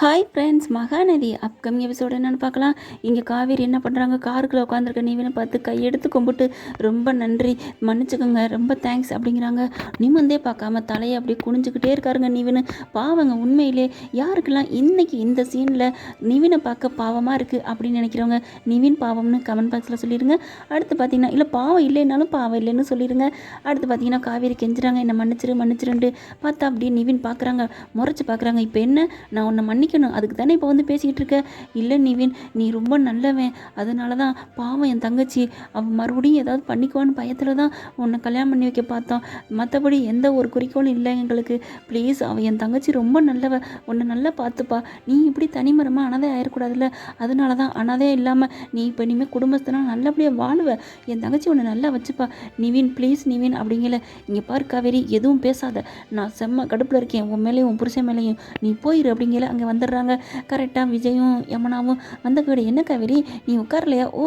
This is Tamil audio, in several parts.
Hi friends Mahanadi upcoming episode என்னென்னு பார்க்கலாம். இங்கே காவேரி என்ன பண்ணுறாங்க காருக்குள்ளே உட்காந்துருக்க நீவினை பார்த்து கையெடுத்து கும்பிட்டு ரொம்ப நன்றி மன்னிச்சுக்கோங்க ரொம்ப தேங்க்ஸ் அப்படிங்கிறாங்க. நிமிந்தே பார்க்காம தலையை அப்படியே குனிஞ்சுக்கிட்டே இருக்காருங்க நீவினு. பாவங்க உண்மையிலே யாருக்கெல்லாம் இன்றைக்கி இந்த சீனில் நிவினை பார்க்க பாவமாக இருக்குது அப்படின்னு நினைக்கிறவங்க நிவின் பாவம்னு கமெண்ட் பாக்ஸில் சொல்லிடுங்க. அடுத்து பார்த்தீங்கன்னா இல்லை பாவம் இல்லைனாலும் பாவம் இல்லைன்னு சொல்லிடுங்க. அடுத்து பார்த்தீங்கன்னா காவேரி கெஞ்சுறாங்க என்னை மன்னிச்சிரு மன்னிச்சிருண்டு பார்த்தா அப்படியே நிவின் பார்க்குறாங்க முறைச்சி பார்க்குறாங்க. இப்போ என்ன? நான் உன்னை மன்னிக்கணும். அதுக்கு தானே இப்போ வந்து பேசிக்கிட்டு இருக்க? இல்லை நிவின் நீ ரொம்ப நல்லவன். அதனால தான் பாவம் என் தங்கச்சி. அவன் மறுபடியும் ஏதாவது பண்ணிக்குவான்னு பயத்தில் தான் உன்னை கல்யாணம் பண்ணி வைக்க பார்த்தோம். மற்றபடி எந்த ஒரு குறிக்கோளும் இல்லை எங்களுக்கு. ப்ளீஸ் அவன் என் தங்கச்சி ரொம்ப நல்லவ. உன்னை நல்லா பார்த்துப்பா. நீ இப்படி தனிமரமாக அனாதை ஆயிடக்கூடாதுல்ல அதனால தான் அனாதே இல்லாமல் நீ இப்போ இனிமேல் குடும்பத்தினால் நல்லபடியாக வாழுவ. என் தங்கச்சி உன்னை நல்லா வச்சுப்பா. நிவின் ப்ளீஸ் நிவின் அப்படிங்கல. இங்கே பாரு காவேரி எதுவும் பேசாத. நான் செம்ம கடுப்பில் இருக்கேன். உன் மேலேயும் உன் புருஷன் மேலேயும். நீ போயிரு அப்படிங்கல அங்கே வந்துடுறாங்க. கரெக்டாக விஜயும் யமுனாவும் வந்த கூட என்ன காவேரி? நீ உட்காரலையா? ஓ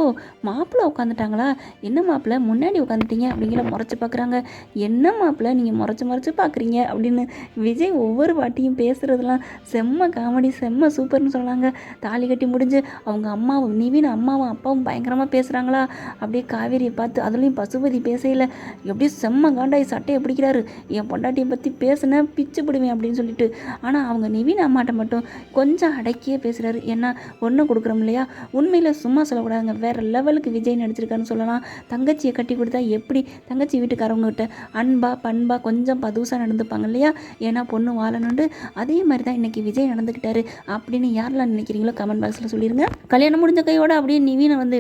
மாப்பிள்ளை உட்காந்துட்டாங்களா? என்ன மாப்பிள்ளை? முன்னாடி உட்காந்துட்டீங்க அப்படிங்கிற முறைச்சி பார்க்குறாங்க என்ன மாப்பிள்ளை? நீங்கள் முறைச்சி முறைச்சி பார்க்குறீங்க அப்படின்னு விஜய் ஒவ்வொரு வாட்டியும் பேசுகிறதுலாம் செம்ம காமெடி செம்ம சூப்பர்னு சொன்னாங்க. தாலி கட்டி முடிஞ்சு அவங்க அம்மாவும் நிவின் அம்மாவும் அப்பாவும் பயங்கரமாக பேசுகிறாங்களா அப்படியே காவேரியை பார்த்து அதுலேயும் பசுபதி பேசையில் எப்படியும் செம்ம காண்டாய் சட்டையை பிடிக்கிறாரு? என் பொண்டாட்டியை பற்றி பேசுனேன் பிச்சு பிடுவேன் அப்படின்னு சொல்லிட்டு. ஆனால் அவங்க நிவின் அம்மாட்ட மட்டும் கொஞ்சம் அடக்கியே பேசுகிறாரு ஏன்னா ஒன்று கொடுக்குறோம் இல்லையா? உண்மையில் சும்மா சொல்லக்கூடாதுங்க. வேறு லெவலுக்கு விஜய் நடிச்சிருக்காருன்னு சொல்லலாம். தங்கச்சியை கட்டி கொடுத்தா எப்படி தங்கச்சி வீட்டுக்காரவங்ககிட்ட அன்பா பண்பா கொஞ்சம் பதுசாக நடந்துப்பாங்க இல்லையா? ஏன்னா பொண்ணு வாழணுண்டு அதே மாதிரி தான் இன்றைக்கி விஜய் நடந்துக்கிட்டாரு அப்படின்னு யாரெல்லாம் நினைக்கிறீங்களோ கமெண்ட் பாக்ஸில் சொல்லிடுங்க கல்யாணம் முடிஞ்ச கையோட அப்படியே நிவீனை வந்து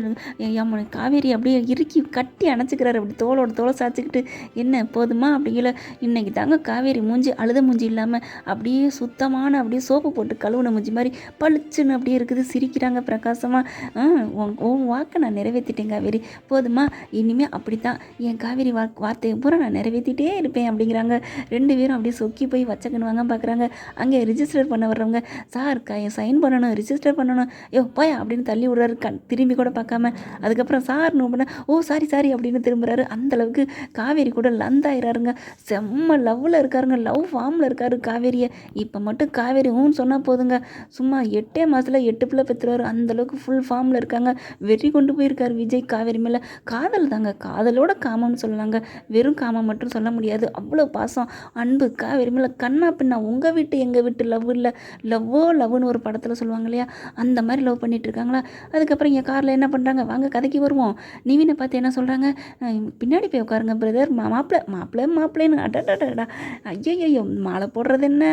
எம்ம காவேரி அப்படியே இறுக்கி கட்டி அணைச்சிக்கிறாரு. அப்படி தோளோட தோலை சாச்சிக்கிட்டு என்ன போதுமா? அப்படிங்கிற இன்னைக்கு தாங்க காவேரி மூஞ்சி அழுத மூஞ்சி இல்லாமல் அப்படியே சுத்தமான அப்படியே சோப்பு போட்டு கழுவுன முஞ்சி மாதிரி பளிச்சுன்னு அப்படியே இருக்குது. சிரிக்கிறாங்க பிரகாசமாக உன் உன் வாக்கை நான் நிறைவேற்றிட்டேன் காவேரி. போதுமா? இனிமேல் அப்படி தான் என் காவேரி வா வார்த்தையை பூரா நான் நிறைவேற்றிட்டே இருப்பேன் அப்படிங்கிறாங்க. ரெண்டு பேரும் அப்படியே சொக்கி போய் வச்சக்கன்னு வாங்க பார்க்குறாங்க. அங்கே ரிஜிஸ்டர் பண்ண வர்றவங்க சார் க சைன் பண்ணணும் ரிஜிஸ்டர் பண்ணணும். யோ போய் அப்படின்னு தள்ளி விடுறாரு. கண் திரும்பி கூட பார்க்காம. அதுக்கப்புறம் சார் பண்ண ஓ சாரி சாரி அப்படின்னு திரும்புகிறாரு அந்தளவுக்கு காவேரி கூட லந்தாயிராருங்க செம்ம லவ்வில் இருக்காருங்க. லவ் ஃபார்மில் இருக்காரு காவேரியை. இப்போ மட்டும் காவேரி ஊன்னு சொன்னால் போதும். போதுங்க. சும்மா எட்டே மாதத்தில் எட்டு பிள்ளை பெற்றுருவாரு அந்தளவுக்கு ஃபுல் ஃபார்மில் இருக்காங்க. வெறி கொண்டு போயிருக்கார் விஜய் காவேரி மேலே. காதல் தாங்க. காதலோட காமம்னு சொல்லலாங்க. வெறும் காமம் மட்டும் சொல்ல முடியாது. அவ்வளோ பாசம். அன்பு காவேரி மேலே. கண்ணா பின்னா. உங்கள் வீட்டு எங்கள் வீட்டு லவ் இல்லை. லவ்வோ லவ்னு ஒரு படத்தில் சொல்லுவாங்க இல்லையா? அந்த மாதிரி லவ் பண்ணிட்டு இருக்காங்களா? அதுக்கப்புறம் இங்கே காரில் என்ன பண்ணுறாங்க வாங்க கதைக்கு வருவோம். நிவினை பார்த்து என்ன சொல்கிறாங்க பின்னாடி போய் உட்காருங்க பிரதர் மாப்பிள்ளை மாப்பிள்ளை மாப்பிள்ளைன்னு அடடடா ஐயோ மாலை போடுறது என்ன?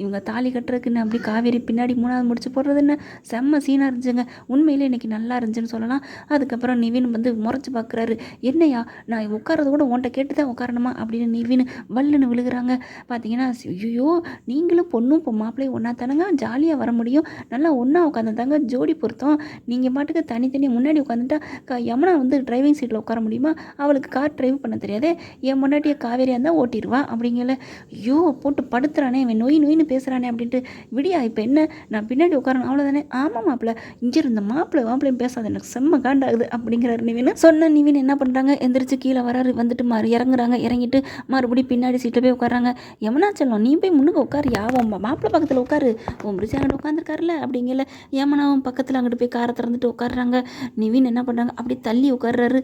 இவங்க தாலி கட்டுறதுக்குன்னு அப்படி காவேரி பின்னாடி மூணாவது முடிச்சு போடுறது என்ன? செம்ம சீனாக இருந்துச்சுங்க. உண்மையிலே இன்னைக்கு நல்லா இருந்துச்சுன்னு சொல்லலாம். அதுக்கப்புறம் நிவின் வந்து முறைச்சி பார்க்குறாரு என்னையா நான் உட்காரது கூட உன்ட்ட கேட்டு தான் உட்காரணுமா? அப்படின்னு நிவின் வல்லுன்னு விழுகிறாங்க. பார்த்தீங்கன்னா ஐயோ நீங்களும் பொண்ணும் இப்போ மாப்பிள்ளையும் ஒன்றா தானங்க? ஜாலியாக வர முடியும். நல்லா ஒன்றா உட்காந்துதாங்க ஜோடி பொருத்தம். நீங்கள் பாட்டுக்கு தனித்தனி முன்னாடி உட்காந்துட்டா க யமுனா வந்து டிரைவிங் சீட்டில் உட்கார முடியுமா? அவளுக்கு கார் டிரைவ் பண்ண தெரியாதே. என் முன்னாடியே காவேரியாக இருந்தால் ஓட்டிடுவா அப்படிங்கல. ஐயோ போட்டு படுத்துறானே. இவன் நொய் நொயின்னு பேசுகிறானே அப்படின்ட்டு விடியா இப்போ என்ன? நான் பின்னாடி உட்காரணும். அவ்வளோதானே ஆமாம் மாப்பிள்ள. இங்கே இருந்த மாப்பிள்ளை மாப்பிள்ளையும் பேசாது. எனக்கு செம்ம காண்டாகுது அப்படிங்கிறாரு நிவின். சொன்ன நிவின் என்ன பண்ணுறாங்க எந்திரிச்சு கீழே வராரு. வந்துட்டு மறு இறங்குறாங்க. இறங்கிட்டு மறுபடியும் பின்னாடி சீட்டில் போய் உட்காராங்க யமுனா செல்லம் நீ போய் முன்னுக்கு உட்காரு. யாவும் மாப்பிள்ளை பக்கத்தில் உட்காரு. உன் பிடிச்சி அங்கிட்டு உட்காந்துருக்காருல அப்படிங்கல. யமுனாவும் பக்கத்தில் அங்கிட்டு போய் காரை திறந்துட்டு உட்காடுறாங்க நிவின் என்ன பண்ணுறாங்க அப்படி தள்ளி உட்கார்றாரு.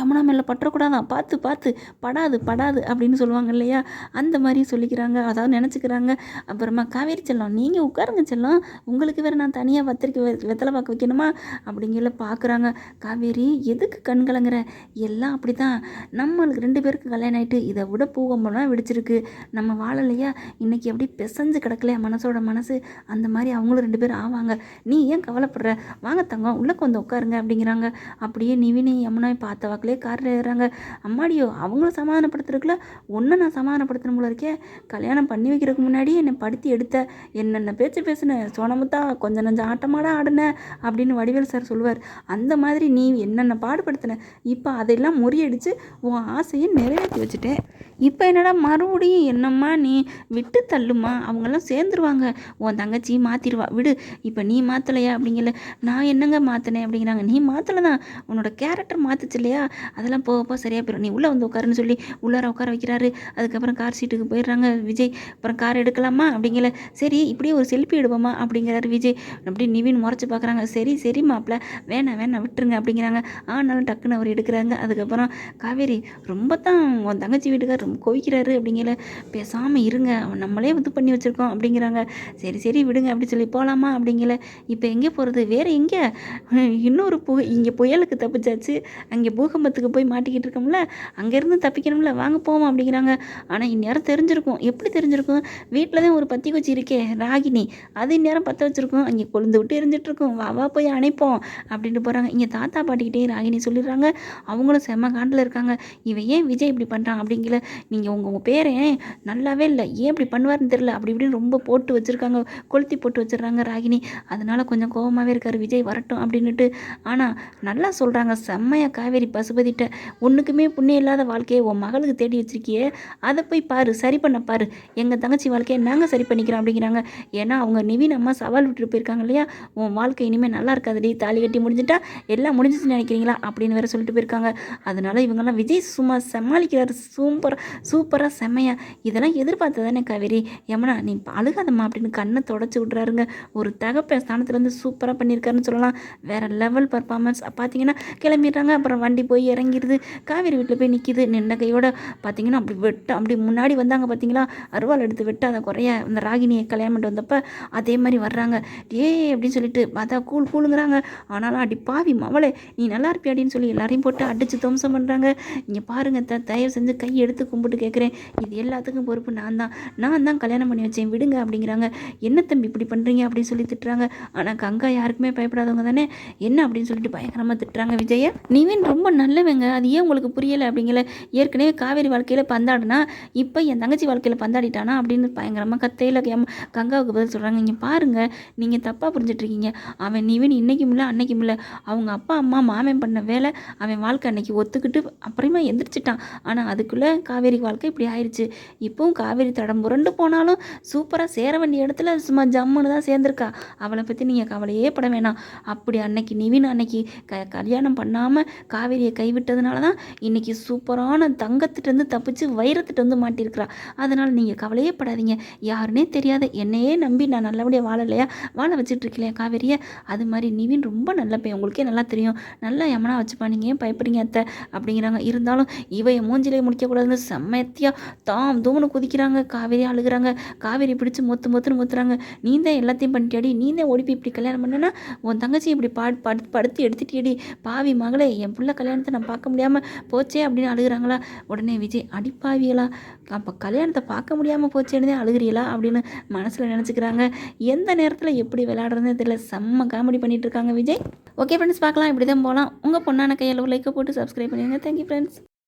யமுனா மேலே பற்றக்கூடாதான். பார்த்து பார்த்து. படாது படாது அப்படின்னு சொல்லுவாங்க இல்லையா? அந்த மாதிரி சொல்லிக்கிறாங்க. அதாவது நினச்சிக்கிறாங்க. அப்புறமா காவேரி செல்லம் நீங்கள் பாருங்க செல்லம் உங்களுக்கு வேறு நான் தனியாக பத்திரிக்கை வெ- வெத்தலை பார்க்க வைக்கணுமா? அப்படிங்கல பார்க்குறாங்க காவேரி எதுக்கு கண் கலங்குற? எல்லாம் அப்படி தான் நம்மளுக்கு ரெண்டு பேருக்கு கல்யாணம் ஆயிட்டு இதை விட பூகம்பம்லாம் வெடிச்சிருக்கு. நம்ம வாழலையா? இன்னைக்கு எப்படி பிசைஞ்சு கிடக்கலையா மனசோட மனசு? அந்த மாதிரி அவங்களும் ரெண்டு பேரும் ஆவாங்க. நீ ஏன் கவலைப்படுற? வாங்க தங்கம் உள்ளே வந்து உட்காருங்க அப்படிங்கிறாங்க. அப்படியே நிவினை யமுனாய் பார்த்த வாக்கிலே காரில் ஏறுறாங்க. அம்மாடியோ அவங்கள சமாதானப்படுத்துறதுக்குள்ள ஒன்றை நான் சமாதானப்படுத்தணும் போல இருக்கே. கல்யாணம் பண்ணி வைக்கிறதுக்கு முன்னாடி என்னை படுத்தி எடுத்த. என்னென்ன பேச்சு பேசுன. சோனமுத்தா கொஞ்சம் நஞ்சம் ஆட்டமாடா ஆடின அப்படின்னு வடிவேல் சார் சொல்லுவார். அந்த மாதிரி நீ என்னென்ன பாடுபடுத்தின? இப்போ அதெல்லாம் முறியடிச்சு உன் ஆசையை நிறைவேற்றி வச்சுட்டேன். இப்போ என்னடா மறுபடியும் என்னம்மா நீ விட்டு தள்ளுமா? அவங்கெல்லாம் சேர்ந்துருவாங்க. உன் தங்கச்சி மாற்றிடுவா விடு இப்போ நீ மாற்றலையா அப்படிங்கல. நான் என்னங்க மாற்றினேன் அப்படிங்கிறாங்க. நீ மாற்றலை தான் உன்னோட கேரக்டர் மாற்றுச்சு இல்லையா? அதெல்லாம் போக போக சரியாக போயிடும் நீ உள்ளே வந்து உட்காருன்னு சொல்லி உள்ளார உட்கார வைக்கிறாரு. அதுக்கப்புறம் கார் சீட்டுக்கு போயிடுறாங்க விஜய். அப்புறம் கார் எடுக்கலாமா அப்படிங்கல. சரி இப்படியே ஒரு செல்ஃபி எடுப்போமா அப்படிங்கிறாரு விஜய். அப்படி நிவின் முறைச்சி பார்க்குறாங்க சரி சரி மாப்பிள்ள வேணாம் வேணாம் விட்டுருங்க அப்படிங்கிறாங்க. ஆனாலும் டக்குன்னு அவர் எடுக்கிறாங்க. அதுக்கப்புறம் காவேரி ரொம்ப தான் உன் தங்கச்சி வீட்டுக்கார் கோவிக்கிறாரு அப்படிங்கல பேசாமல் இருங்க அவன் நம்மளே இது பண்ணி வச்சுருக்கோம் அப்படிங்கிறாங்க. சரி சரி விடுங்க அப்படி சொல்லி போகலாமா அப்படிங்கிற இப்போ எங்கே போகிறது வேறு எங்கே? இன்னொரு பு இங்கே புயலுக்கு தப்பிச்சாச்சு. அங்கே பூகம்பத்துக்கு போய் மாட்டிக்கிட்டு இருக்கோம்ல அங்கேருந்து தப்பிக்கணும்ல வாங்க போவோம் அப்படிங்கிறாங்க. ஆனால் இந்நேரம் தெரிஞ்சிருக்கும். எப்படி தெரிஞ்சிருக்கும்? வீட்டில் தான் ஒரு பத்தி குச்சி இருக்கே ராகினி. அது இந்நேரம் பற்ற வச்சுருக்கோம். அங்கே கொழுந்து விட்டு எரிஞ்சிட்ருக்கோம் வா வா போய் அணைப்போம் அப்படின்ட்டு போகிறாங்க இங்கே தாத்தா பாட்டிக்கிட்டே ராகினி சொல்லிடுறாங்க. அவங்களும் செம்ம காண்டில் இருக்காங்க. இவன் ஏன் விஜய் இப்படி பண்ணுறான் அப்படிங்கிற நீங்கள் உங்கள் உங்கள் பேரை நல்லாவே இல்லை. ஏன் இப்படி பண்ணுவார்னு தெரில அப்படி இப்படின்னு ரொம்ப போட்டு வச்சுருக்காங்க. கொளுத்தி போட்டு வச்சிடுறாங்க ராகினி. அதனால் கொஞ்சம் கோவமாகவே இருக்கார். விஜய் வரட்டும் அப்படின்னுட்டு. ஆனால் நல்லா சொல்கிறாங்க செம்மையாக காவேரி பசுபதிட்ட. ஒன்றுக்குமே புண்ணியம் இல்லாத வாழ்க்கையை உன் மகளுக்கு தேடி வச்சிருக்கியே. அதை போய் பாரு. சரி பண்ண பாரு. எங்கள் தங்கச்சி வாழ்க்கையை நாங்கள் சரி பண்ணிக்கிறோம் அப்படிங்கிறாங்க. ஏன்னா அவங்க நிவின் அம்மா சவால் விட்டுட்டு போயிருக்காங்க இல்லையா? உன் வாழ்க்கை இனிமேல் நல்லா இருக்காதுடி. தாலி கட்டி முடிஞ்சிட்டா எல்லாம் முடிஞ்சிச்சுன்னு நினைக்கிறீங்களா? அப்படின்னு வேற சொல்லிட்டு போயிருக்காங்க. அதனால இவங்கெல்லாம் விஜய் சும்மா சமாளிக்கிறார். சூப்பராக சூப்பராக செம்மையா. இதெல்லாம் எதிர்பார்த்து தானே காவேரி? யமுனா நீ அழுகாதம்மா அப்படின்னு கண்ணை தொடச்சி விட்றாருங்க. ஒரு தகப்ப ஸ்தானத்துலேருந்து சூப்பராக பண்ணியிருக்காருன்னு சொல்லலாம். வேற லெவல் பர்ஃபார்மன்ஸ் பார்த்தீங்கன்னா கிளம்பிடுறாங்க. அப்புறம் வண்டி போய் இறங்கிடுது காவேரி வீட்டில் போய் நிற்கிது நின்ன கையோட பார்த்தீங்கன்னா அப்படி வெட்ட அப்படி முன்னாடி வந்தாங்க பார்த்தீங்களா அருவாள் எடுத்து வெட்ட அதை குறைய அந்த ராகினியை கல்யாணம் பண்ணிட்டு வந்தப்போ அதே மாதிரி வர்றாங்க. ஏ அப்படின்னு சொல்லிட்டு பார்த்தா கூழ் கூழுங்கிறாங்க. ஆனாலும் அடி பாவி மவளே நீ நல்லா இருப்பியா அப்படின்னு சொல்லி எல்லாரையும் போட்டு அடித்து துவம்சம் பண்ணுறாங்க இங்கே பாருங்க த தயவு செஞ்சு கை எடுத்து கும்பிட்டு கேட்குறேன் இது எல்லாத்துக்கும் பொறுப்பு நான் தான். நான் தான் கல்யாணம் பண்ணி வச்சேன் விடுங்க அப்படிங்கிறாங்க. என்ன தம்பி இப்படி பண்ணுறீங்க அப்படின்னு சொல்லி திட்டுறாங்க. ஆனால் கங்கா யாருக்குமே பயப்படாதவங்க தானே? என்ன அப்படின்னு சொல்லிட்டு பயங்கரமாக திட்டுறாங்க விஜய நிவின் ரொம்ப நல்லவங்க. அது ஏன் உங்களுக்கு புரியலை? அப்படிங்கிற ஏற்கனவே காவேரி வாழ்க்கையில் பந்தாடினா இப்போ என் தங்கச்சி வாழ்க்கையில் பந்தாடிட்டானா அப்படின்னு பயங்கரமாக கத்தையில் கங்காவுக்கு பதில் சொல்கிறாங்க இங்கே பாருங்கள் நீங்கள் தப்பாக புரிஞ்சிட்ருக்கீங்க. அவன் நிவின் இன்றைக்கும் இல்லை அன்னைக்கும் இல்லை. அவங்க அப்பா அம்மா மாமன் பண்ண வேலை அவன் வாழ்க்கை அன்னைக்கு ஒத்துக்கிட்டு அப்புறமா எந்திரிச்சிட்டான். ஆனால் அதுக்குள்ளே கா காவேரி வாழ்க்கை இப்படி ஆயிடுச்சு இப்போவும் காவேரி தடம் புரண்டு போனாலும் சூப்பராக சேர வேண்டிய இடத்துல சும்மா ஜம்முன்னு தான் சேர்ந்துருக்கா. அவளை பற்றி நீங்கள் கவலையே பட வேணாம். அப்படி அன்னைக்கு நிவின் அன்னைக்கு க கல்யாணம் பண்ணாமல் காவேரியை கைவிட்டதுனால தான் இன்றைக்கி சூப்பரான தங்கத்திட்டேருந்து தப்பிச்சு வைரத்திட்டேருந்து மாட்டியிருக்கிறா. அதனால் நீங்கள் கவலையே படாதீங்க. யாருன்னே தெரியாத என்னையே நம்பி நான் நல்லபடியாக வாழலையா? வாழ வச்சுட்ருக்கலையா காவேரியை? அது மாதிரி நிவின் ரொம்ப நல்ல பையன். உங்களுக்கே நல்லா தெரியும். நல்லா எமனா வச்சுப்பா நீங்கள் ஏன் பயப்படுறீங்க அத்தை. அப்படிங்கிறாங்க. இருந்தாலும் இவைய மூஞ்சிலே முடிக்கக்கூடாதுன்னு செம்மத்தியாக தாம் தூமனு குதிக்கிறாங்க காவேரி அழுகுறாங்க காவேரி பிடிச்சி மொத்து மொத்துன்னு மொத்துறாங்க நீ தான் எல்லாத்தையும் பண்ணிட்டியாடி? நீ தான் ஓடிப்பி இப்படி கல்யாணம் பண்ணனா உன் தங்கச்சி இப்படி பா படு படுத்து எடுத்துட்டியடி? பாவி மகளே என் பிள்ளை கல்யாணத்தை நான் பார்க்க முடியாமல் போச்சே அப்படின்னு அழுகுறாங்களா? உடனே விஜய் அடிப்பாவியலா அப்போ கல்யாணத்தை பார்க்க முடியாமல் போச்சேன்னு தான் அழுகிறீங்களா அப்படின்னு மனசில் நினச்சிக்கிறாங்க. எந்த நேரத்தில் எப்படி விளையாடுறதுன்னு தெரியல. செம்ம காமெடி பண்ணிட்டு இருக்காங்க விஜய். ஓகே ஃப்ரெண்ட்ஸ் பார்க்கலாம். இப்படி தான் போகலாம் உங்கள் பொண்ணான கையில் லைக்கை போட்டு சப்ஸ்கிரைப் பண்ணிடுங்க தேங்க்யூ ஃப்ரெண்ட்ஸ்